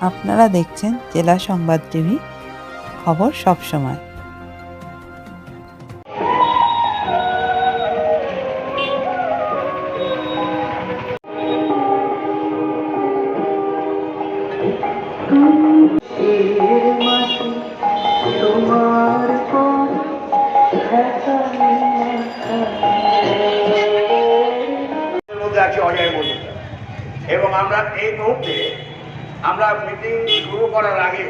আপনারা দেখছেন জেলা সংবাদ টিভি খবর সব সময়। এবং আমরা এই মুহূর্তে আমরা মিটিং শুরু করার আগে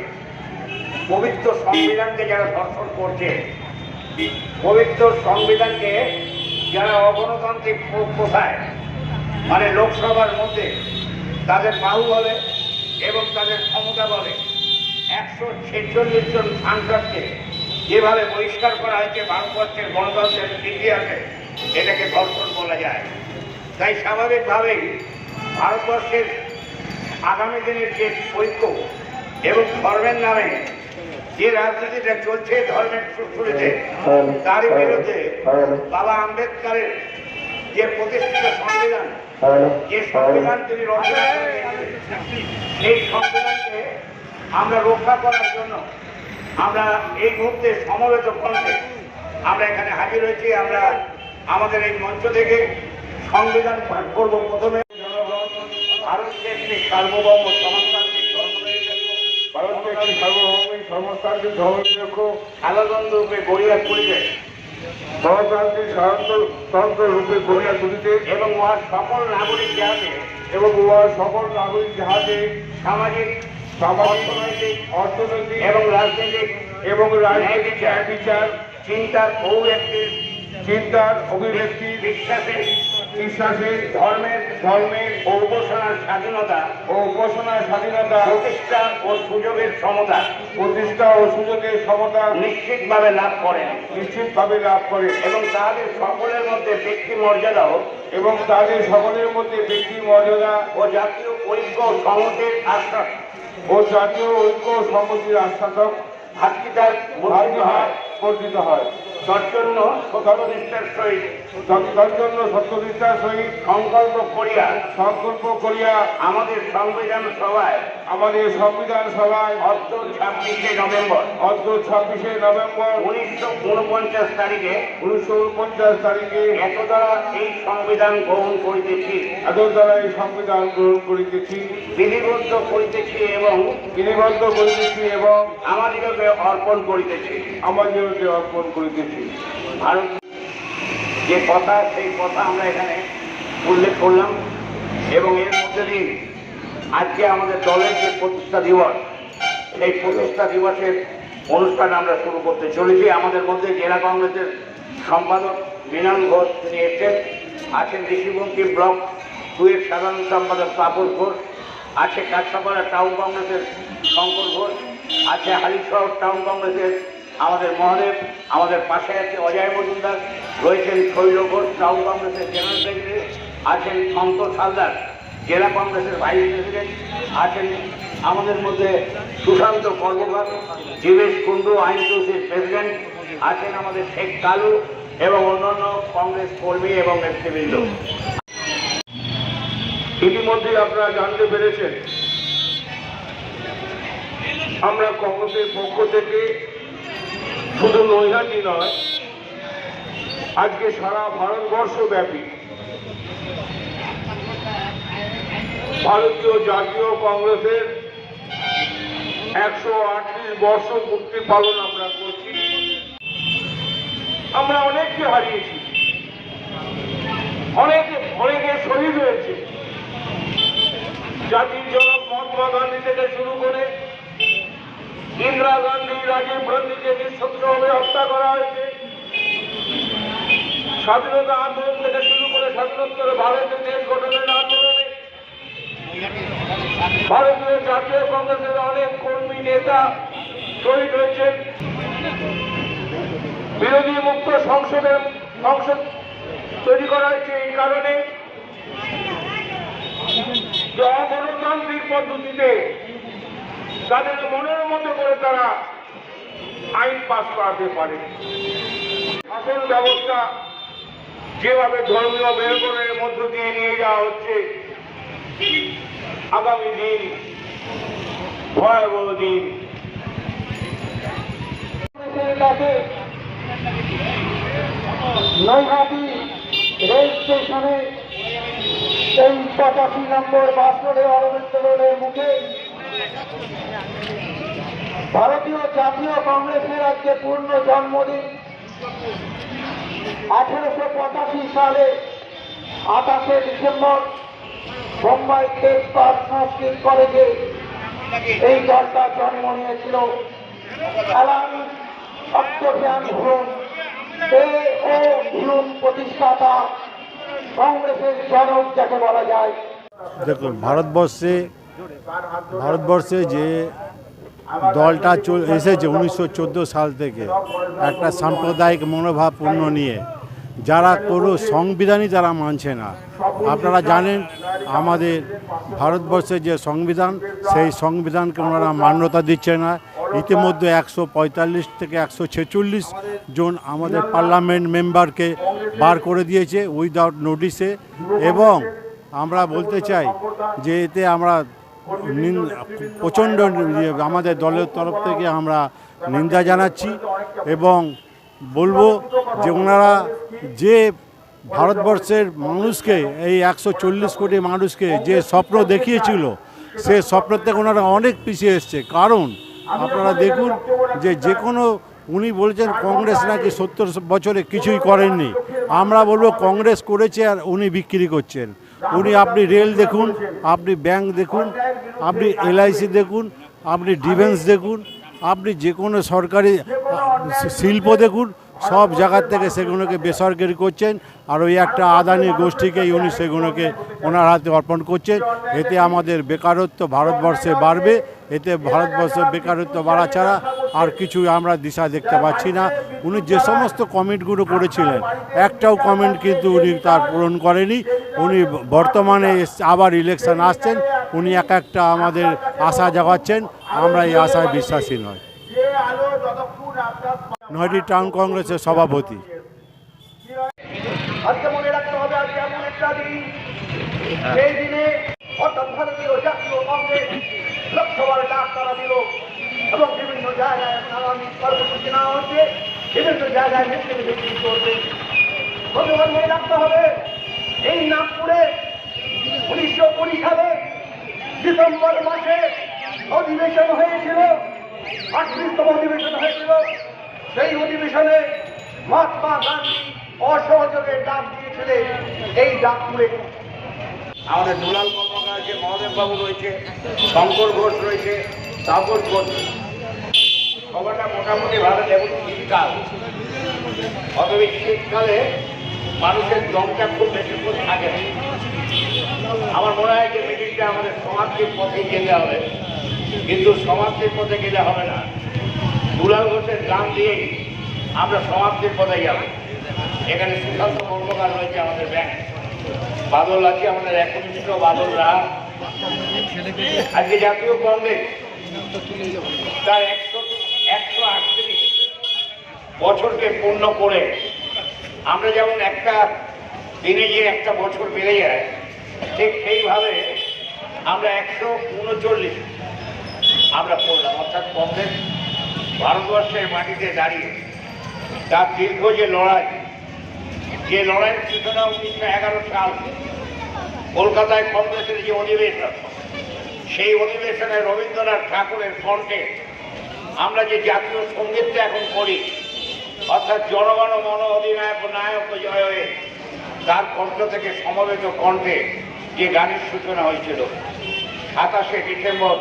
পবিত্র সংবিধানকে যারা ধর্ষণ করছে, পবিত্র সংবিধানকে যারা অগণতান্ত্রিক প্রথায় মানে লোকসভার মধ্যে তাদের বাহু বলে এবং তাদের ক্ষমতা বলে, একশো ছেচল্লিশ জন সাংসদকে যেভাবে বহিষ্কার করা হয়েছে ভারতবর্ষের গণতন্ত্রের ইতিহাসে, এটাকে ধর্ষণ বলা যায়। তাই স্বাভাবিকভাবেই ভারতবর্ষের আগামী দিনের যে ঐক্য এবং ধর্মের নামে যে রাজনীতিটা চলছে ধর্মের সুরসুরিতে তারই বিরুদ্ধে বাবা আম্বেদকারের যে প্রতিষ্ঠিত সংবিধান যে সংবিধান তিনি রচনা সেই সংবিধানকে আমরা রক্ষা করার জন্য আমরা এই মুহূর্তে সমবেত কণ্ঠে আমরা এখানে হাজির হয়েছি। আমরা আমাদের এই মঞ্চ থেকে সংবিধান পাঠ করব প্রথমে। জনগণ ভারতকে একটি সার্বভৌম সমাজতান্ত্রিক সার্বভৌমিক সমাজতান্ত্রিক ধর্মনিরপেক্ষ আলোচন রূপে গড়িয়া তুলিতে গণতান্ত্রিক গড়িয়া তুলিতে এবং উহার সকল নাগরিক যাতে এবং উহার সকল নাগরিক জাহাজে সামাজিক অর্থনৈতিক অর্থনৈতিক এবং রাজনৈতিক এবং রাজনৈতিক ন্যায় বিচার, চিন্তার অভিব্যক্তির চিন্তার অভিব্যক্তি, বিশ্বাসের বিশ্বাসের ধর্মের ধর্মের ও উপাসনার স্বাধীনতা ও উপাসনার স্বাধীনতা প্রতিষ্ঠা ও সুযোগের সমতা প্রতিষ্ঠা ও সুযোগের সমতা নিশ্চিতভাবে লাভ করেন। নিশ্চিতভাবে লাভ করে। এবং তাদের সকলের মধ্যে ব্যক্তি মর্যাদাও এবং তাদের সকলের মধ্যে ব্যক্তি মর্যাদা ও জাতীয় ঐক্য ও সংহতির আশ্বাস। ও জাতীয় ঐক্য ও সম্মতির আশ্বাসক ভাতৃতার বর্ধিত হয়। হয় সতনিষ্ঠার সহিত তজ্জন্য সত্যনিষ্ঠার সহিত সংকল্প করিয়া সংকল্প করিয়া আমাদের সংবিধান সভায় আমাদের সংবিধান সভায় অর্থ ছাব্বিশে নভেম্বর অর্ধ ছাব্বিশে নভেম্বর উনিশশো উনপঞ্চাশ তারিখে উনিশশো উনপঞ্চাশ তারিখে এত দ্বারা এই সংবিধান গ্রহণ করিতেছি। এত দ্বারা এই সংবিধান গ্রহণ করিতেছি। বিধিবদ্ধ করিতেছি এবং গিরিবদ্ধ করিতেছি এবং আমাদিগকে অর্পণ করিতেছি। আমাদেরকে অর্পণ করিতেছি। ভারত যে কথা, সেই কথা আমরা এখানে উল্লেখ করলাম এবং এর মধ্যে দিয়ে আজকে আমাদের দলের যে প্রতিষ্ঠা দিবস সেই প্রতিষ্ঠা দিবসের অনুষ্ঠান আমরা শুরু করতে চলেছি। আমাদের মধ্যে জেলা কংগ্রেসের সম্পাদক মৃণাল ঘোষ তিনি এসছেন, আছেন ঋষিবঙ্কি ব্লক টুয়ের সাধারণ সম্পাদক তাপস ঘোষ, আছে কাছাপাড়া টাউন কংগ্রেসের শঙ্কর ঘোষ, আছে হালিশহর টাউন কংগ্রেসের আমাদের মহাদেব, আমাদের পাশে আছে অজয় মজুমদার, রয়েছেন শৈল ঘোষ টাউন কংগ্রেসের জেনারেল সেক্রেটারি আছেন সন্তোষ হালদার জেলা কংগ্রেসের ভাইস প্রেসিডেন্ট, আছেন আমাদের মধ্যে সুশান্ত কর্মকার, জীবেশ কুণ্ডু, আইন চৌধুরীর প্রেসিডেন্ট, আছেন আমাদের শেখ কালু এবং অন্যান্য কংগ্রেস কর্মী এবং নেতৃবৃন্দ। ইতিমধ্যে আপনারা জানতে পেরেছেন, আমরা কংগ্রেসের পক্ষ থেকে শুধু নৈহাটি নয়, আজকে সারা ভারতবর্ষ ব্যাপী ভারতীয় জাতীয় কংগ্রেসের একশো আটত্রিশ বর্ষ মুক্তি পালন আমরা করছি। আমরা অনেককে হারিয়েছি। অনেকে অনেকে শহীদ হয়েছে। জাতির জনক মহাত্মা গান্ধী থেকে শুরু করে ইন্দিরা গান্ধী রাজীব গান্ধীকে নিঃশত্রভাবে হত্যা করা হয়েছে, স্বাধীনতা আন্দোলন থেকে শুরু করে স্বাধীনোত্তর ভারতের দেশ গঠনের আন্দোলনে ভারতীয় জাতীয় কংগ্রেসের অনেক কর্মী, নেতা শহীদ হয়েছেন। বিরোধী মুক্ত সংসদের সংসদ তৈরি করা হয়েছে এই কারণে। যে অগণতান্ত্রিক পদ্ধতিতে তাদের মনের মতো করে তারা আইন পাশ করাতে পারে। শাসন ব্যবস্থা যেভাবে ধর্মীয় মেলবনের মধ্য দিয়ে নিয়ে যাওয়া হচ্ছে, আগামী দিন, ভয়াবহ দিন। নৈহাটি রেল স্টেশনে এই পঁচাশি নম্বর বাস রোডে অরবিন্দ রোডের মুখে ভারতীয় জাতীয় কংগ্রেসের আজকে পূর্ণ জন্মদিন। আঠেরোশো পঁচাশি সালে আঠাশে ডিসেম্বর মুম্বাই তেজপাত সংস্কৃত কলেজে এই দলটা জন্ম নিয়েছিল। প্রতিষ্ঠাতা কংগ্রেসের জনক যাকে বলা যায়। দেখুন, ভারতবর্ষে ভারতবর্ষে যে দলটা এসেছে উনিশশো চোদ্দ সাল থেকে, একটা সাম্প্রদায়িক মনোভাবপূর্ণ নিয়ে, যারা কোনো সংবিধানই তারা মানছে না। আপনারা জানেন, আমাদের ভারতবর্ষের যে সংবিধান, সেই সংবিধানকে ওনারা মান্যতা দিচ্ছে না। ইতিমধ্যে একশো পঁয়তাল্লিশ থেকে একশো ছেচল্লিশ জন আমাদের পার্লামেন্ট মেম্বারকে বার করে দিয়েছে উইদাউট নোটিসে এবং আমরা বলতে চাই যে এতে আমরা প্রচণ্ড ইয়ে আমাদের দলের তরফ থেকে আমরা নিন্দা জানাচ্ছি এবং বলব যে ওনারা যে ভারতবর্ষের মানুষকে, এই একশো চল্লিশ কোটি মানুষকে যে স্বপ্ন দেখিয়েছিল, সে স্বপ্ন থেকে ওনারা অনেক পিছিয়ে এসছে। কারণ আপনারা দেখুন যে যে কোনো উনি বলছেন কংগ্রেস নাকি সত্তর বছরে কিছুই করেননি। আমরা বলব কংগ্রেস করেছে আর উনি বিক্রি করছেন। উনি আপনি রেল দেখুন, আপনি ব্যাংক দেখুন, আপনি এলআইসি দেখুন, আপনি ডিফেন্স দেখুন, আপনি যে কোনো সরকারি শিল্প দেখুন সব জায়গার থেকে সেগুলোকে বেসরকারি করছেন আর ওই একটা আদানি গোষ্ঠীকেই উনি সেগুলোকে ওনার হাতে অর্পণ করছেন। এতে আমাদের বেকারত্ব ভারতবর্ষে বাড়বে, এতে ভারতবর্ষের বেকারত্ব বাড়া ছাড়া আর কিছু আমরা দিশা দেখতে পাচ্ছি না। উনি যে সমস্ত কমেন্টগুলো করেছিলেন, একটাও কমেন্ট কিন্তু উনি তার পূরণ করেনি। উনি বর্তমানে আবার ইলেকশন আসছেন, উনি এক একটা আমাদের আশা জাগাচ্ছেন, আমরা এই আশায় বিশ্বাসী নয়। নয়টি টাউন কংগ্রেসের সভাপতি। রাখতে হবে একটা দিন। সেই দিনে তারা দিল এবং বিভিন্ন জায়গায় বিভিন্ন জায়গায় রাখতে হবে এই নাগপুরে উনিশশো কুড়ি সালে ডিসেম্বর মাসে অধিবেশন হয়েছিল। আটত্রিশতম অধিবেশন হয়েছিল, সেই অধিবেশনে মহাত্মা গান্ধী অসহযোগের ডাক দিয়েছিলেন এই ডাকপুরে আমাদের দুলাল কর্মকার আছে মহাদেব বাবু রয়েছে, শঙ্কর ঘোষ রয়েছে, তাপস ঘোষ খবরটা মোটামুটি ভালো দেখুন, শীতকাল। অতএব শীতকালে মানুষের দমটা খুব বেশি করে থাকে। আমার মনে হয় যে মিটিংটা আমাদের সমাজকে পথে যেতে হবে। কিন্তু সমাপ্তির পথে গেলে হবে না। দুলাল ঘোষের গান দিয়েই আমরা সমাপ্তির পথে যাব এখানে সুশান্ত কর্মকার রয়েছে আমাদের ব্যাংক। বাদল আছে আমাদের একনিষ্ঠ বাদল রায় আজকে জাতীয় কংগ্রেস তার একশো একশো আটত্রিশ বছরকে পূর্ণ করে আমরা যেমন একটা দিনে যে একটা বছর বেড়ে যায়, ঠিক সেইভাবে আমরা একশো উনচল্লিশ আমরা করলাম অর্থাৎ কংগ্রেস ভারতবর্ষের মাটিতে দাঁড়িয়ে, তার দীর্ঘ যে লড়াই, যে লড়াইয়ের সূচনা উনিশশো এগারো সাল কলকাতায় কংগ্রেসের যে অধিবেশন, সেই অধিবেশনে রবীন্দ্রনাথ ঠাকুরের কণ্ঠে আমরা যে জাতীয় সঙ্গীতটা এখন করি, অর্থাৎ জনগণ মন অধিনায়ক নায়ক জয় হয়ে তার কণ্ঠ থেকে সমবেত কণ্ঠে যে গানের সূচনা হয়েছিল, সাতাশে ডিসেম্বর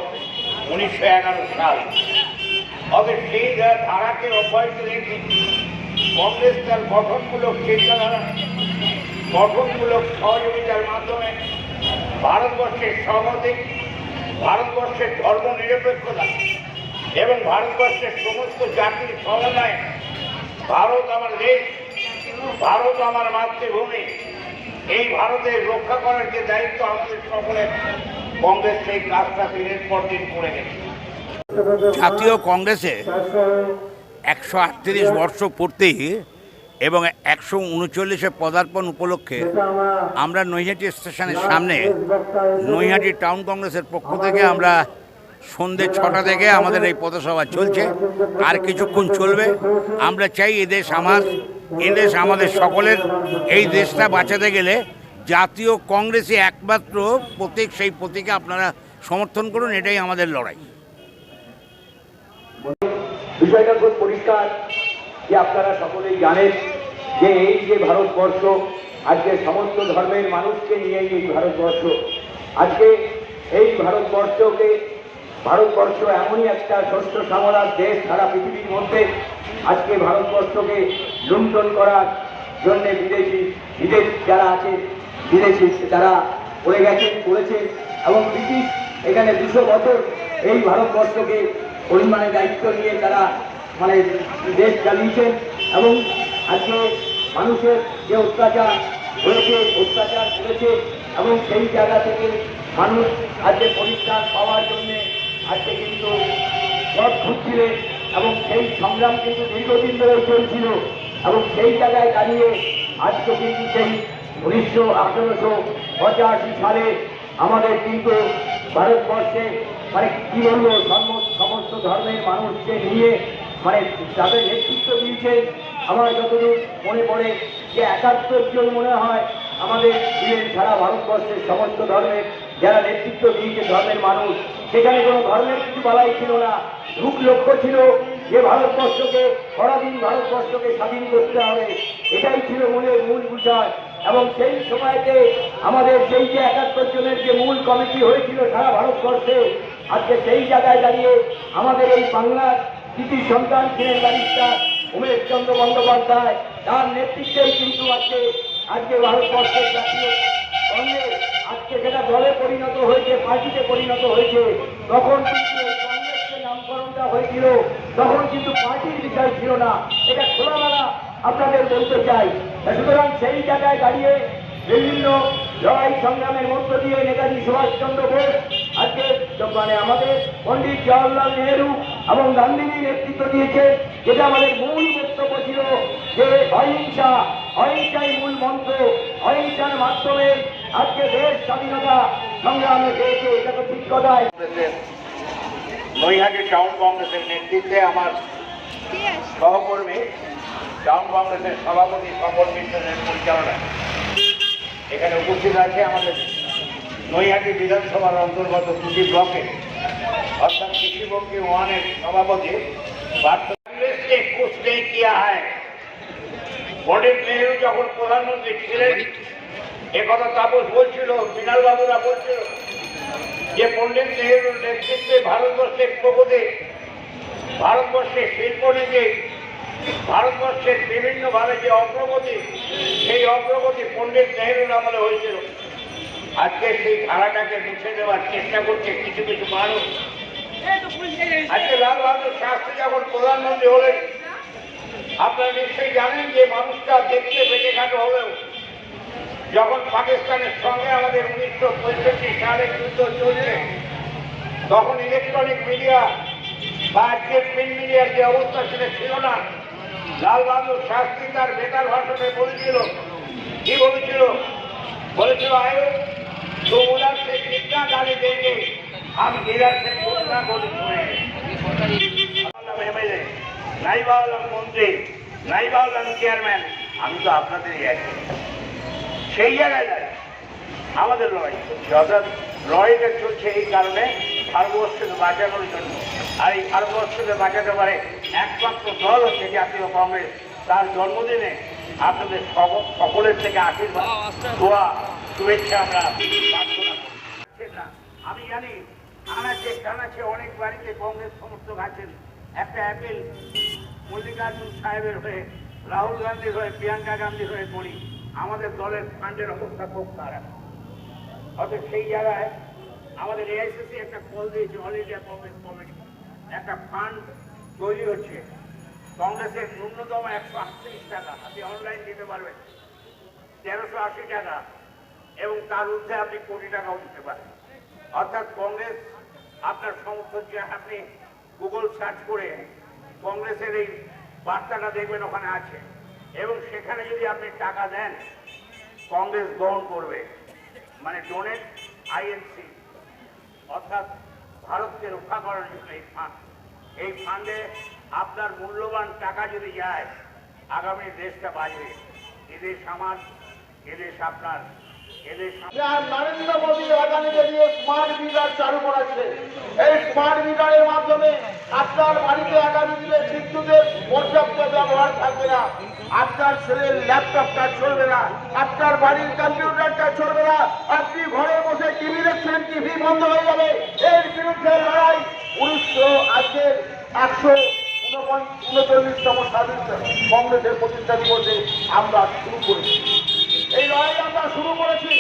উনিশশো এগারো সাল। তবে সেই ধারাকে অব্যাহত রেখে কংগ্রেস তার গঠনমূলক চিন্তাধারা, গঠনমূলক সহযোগিতার মাধ্যমে ভারতবর্ষের সংহতি ভারতবর্ষের ধর্ম নিরপেক্ষতা এবং ভারতবর্ষের সমস্ত জাতির সমন্বয়ে ভারত আমার দেশ, ভারত আমার মাতৃভূমি, এই ভারতের রক্ষা করার যে দায়িত্ব আমাদের সকলের জাতীয় কংগ্রেসে একশো আটত্রিশ বর্ষ পূর্তি এবং একশো উনচল্লিশে পদার্পণ উপলক্ষে আমরা নৈহাটি স্টেশনের সামনে, নৈহাটি টাউন কংগ্রেসের পক্ষ থেকে আমরা সন্ধ্যে ছটা থেকে আমাদের এই পথসভা চলছে। আর কিছুক্ষণ চলবে। আমরা চাই এদেশ আমার এদেশ আমাদের সকলের। এই দেশটা বাঁচাতে গেলে জাতীয় কংগ্রেসে একমাত্র প্রতীক, সেই প্রতীকে আপনারা সমর্থন করুন, এটাই আমাদের লড়াই। বিষয়টা খুব পরিষ্কার যে আপনারা সকলেই জানেন যে এই যে ভারতবর্ষ, আজকে সমস্ত ধর্মের মানুষকে নিয়ে এই ভারতবর্ষ। আজকে এই ভারতবর্ষকে, ভারতবর্ষ এমনই একটা শস্য শ্যামলার দেশ সারা পৃথিবীর মধ্যে আজকে ভারতবর্ষকে লুণ্ঠন করার জন্য বিদেশি, বিদেশ যারা আছে বিদেশি তারা পড়ে গেছে করেছে এবং ব্রিটিশ এখানে দুশো বছর এই ভারতবর্ষকে পরিমাণে দায়িত্ব নিয়ে তারা মানে দেশ চালিয়েছেন এবং আজকে মানুষের যে অত্যাচার হয়েছে, অত্যাচার করেছে এবং সেই জায়গা থেকে মানুষ আজকে পরিত্রাণ পাওয়ার জন্যে আজকে কিন্তু পথ খুঁজছিলেন এবং সেই সংগ্রাম কিন্তু দীর্ঘদিন ধরে চলছিল এবং সেই জায়গায় দাঁড়িয়ে আজকে কিন্তু সেই উনিশশো আঠেরোশো পঁচাশি সালে আমাদের কিন্তু ভারতবর্ষে মানে কি বলব ধর্ম সমস্ত ধর্মের মানুষকে নিয়ে মানে তাদের নেতৃত্ব দিয়েছে আমার যতদূর মনে পড়ে যে একাত্তর জন মনে হয় আমাদের ছিলেন সারা ভারতবর্ষের সমস্ত ধর্মের যারা নেতৃত্ব দিয়েছে ধর্মের মানুষ। সেখানে কোনো ধর্মের কিছু বলাই ছিল না, রূপ লক্ষ্য ছিল যে ভারতবর্ষকে সারাদিন ভারতবর্ষকে স্বাধীন করতে হবে। এটাই ছিল মূলের মূল বিষয়। এবং সেই সময়তে আমাদের সেই যে একাত্তর জনের যে মূল কমিটি হয়েছিল সারা ভারতবর্ষে, আজকে সেই জায়গায় দাঁড়িয়ে আমাদের এই বাংলার কৃতি সন্তান ছিলেন ব্যারিস্টার উমেশ চন্দ্র বন্দ্যোপাধ্যায়। তার নেতৃত্বেই কিন্তু আজকে আজকে ভারতবর্ষের জাতীয় কংগ্রেস আজকে সেটা দলে পরিণত হয়েছে, পার্টিতে পরিণত হয়েছে। তখন কিন্তু এই কংগ্রেসের নামকরণটা হয়েছিল, তখন কিন্তু পার্টির বিষয় ছিল না। এটা খোলামেলা আপনাদের বলতে চাই সুতরাং সেই জায়গায় দাঁড়িয়ে বিভিন্ন লড়াই সংগ্রামের মধ্য দিয়ে নেতাজি সুভাষচন্দ্র বোস আজকে মানে আমাদের পণ্ডিত জওয়াহরলাল নেহরু এবং গান্ধীজি নেতৃত্ব দিয়েছে যেটা আমাদের মূল বক্তব্য ছিল যে অহিংসা অহিংসাই মূল মন্ত্র অহিংসার মাধ্যমে আজকে দেশ স্বাধীনতা সংগ্রামে পেয়েছে এটা তো ঠিক কথাই। নৈহাটি টাউন কংগ্রেসের নেতৃত্বে আমার সহকর্মী টাউন কংগ্রেসের সভাপতি স্বপন মিত্রের পরিচালনায়। এখানে উপস্থিত আছে আমাদের নৈহাটি বিধানসভার অন্তর্গত দুটি ব্লকে। অর্থাৎ কৃষিবঙ্গী ওয়ানের সভাপতি হয় পণ্ডিত যখন প্রধানমন্ত্রী ছিলেন একথা তাপস বলছিল বিনাল বাবুরা বলছিল যে পণ্ডিত নেহরুর নেতৃত্বে ভারতবর্ষের প্রগতি, ভারতবর্ষের শিল্পনীতি ভারতবর্ষের বিভিন্নভাবে যে অগ্রগতি, সেই অগ্রগতি পণ্ডিত নেহরুর আমলে হয়েছিল। আজকে সেই ধারাটাকে মুছে দেওয়ার চেষ্টা করছে কিছু কিছু মানুষ। আজকে লাল বাহাদুর শাস্ত্রী যখন প্রধানমন্ত্রী হলেন, আপনারা নিশ্চয়ই জানেন যে মানুষটা দেখতে বেঁচে খাটো হলেও, যখন পাকিস্তানের সঙ্গে আমাদের উনিশশো পঁয়ষট্টি সালে যুদ্ধ চলছে, তখন ইলেকট্রনিক মিডিয়া বা আজকের প্রিন্ট মিডিয়ার যে অবস্থা সেটা ছিল না। লালবাহাদুর শাস্ত্রী তার বেতার ভাষণে বলেছিল, কি বলেছিল? বলেছিল আয়ু তোমরার সে চিন্তা গাড়ি দেখে हम निरर से घोषणा बोली চেয়ারম্যান। আমি তো আপনাদের সেই জায়গায় আমাদের লড়াই লড়াইটা চলছে এই কারণে ভারতবর্ষকে বাঁচানোর জন্য। আর এই ভারতবর্ষকে বাঁচাতে পারে একমাত্র দল হচ্ছে জাতীয় কংগ্রেস। তার জন্মদিনে আপনাদের সকলের থেকে আশীর্বাদ, দোয়া, শুভেচ্ছা আমরা প্রার্থনা করি। আমি জানি আনাচে কানাচে অনেক বাড়িতে কংগ্রেস সমর্থক আছেন। একটা অ্যাপেল মল্লিকার্জুন সাহেবের হয়ে, রাহুল গান্ধীর হয়ে, প্রিয়াঙ্কা গান্ধীর হয়ে করি আমাদের দলের ফান্ডের অবস্থা খুব খারাপ। অর্থাৎ সেই জায়গায় আমাদের এআইসিসি একটা কল দিয়েছে অল ইন্ডিয়া কংগ্রেস কমিটি একটা ফান্ড তৈরি হচ্ছে। কংগ্রেসের ন্যূনতম একশো আটত্রিশ টাকা। আপনি অনলাইন দিতে পারবেন। তেরোশো আশি টাকা। এবং তার ঊর্ধ্বে আপনি কোটি টাকাও দিতে পারেন। অর্থাৎ কংগ্রেস আপনার সমর্থন যে আপনি গুগল সার্চ করে কংগ্রেসের এই বার্তাটা দেখবেন, ওখানে আছে। এবং সেখানে যদি আপনি টাকা দেন, কংগ্রেস গ্রহণ করবে। মানে ডোনেট আইএনসি অর্থাৎ ভারতকে রক্ষা করার জন্য এই ফান্ড এই ফান্ডে আপনার মূল্যবান টাকা যদি যায়, আগামী দেশটা বাজবে এদেশ আমার এদেশ আপনার এদেশ নরেন্দ্র মোদী আগামী দিনে স্মার্ট মিটার চালু করেছে, এই স্মার্ট মিটারের মাধ্যমে আপনার বাড়িতে আগামী দিনে বিদ্যুতের পর্যাপ্ত ব্যবহার থাকবে না। আপনার ছেলের ল্যাপটপটা চলবে না, আপনার বাড়ির কম্পিউটারটা চলবে না, আপনি ঘরে বসে টিভি দেখছেন টিভি বন্ধ হয়ে যাবে। এর বিরুদ্ধে লড়াই। উনিশশো আজকের একশো উনচল্লিশতম স্বাধীন কংগ্রেসের প্রতিষ্ঠা দিবসে আমরা শুরু করেছি। এই লড়াই আমরা শুরু করেছি।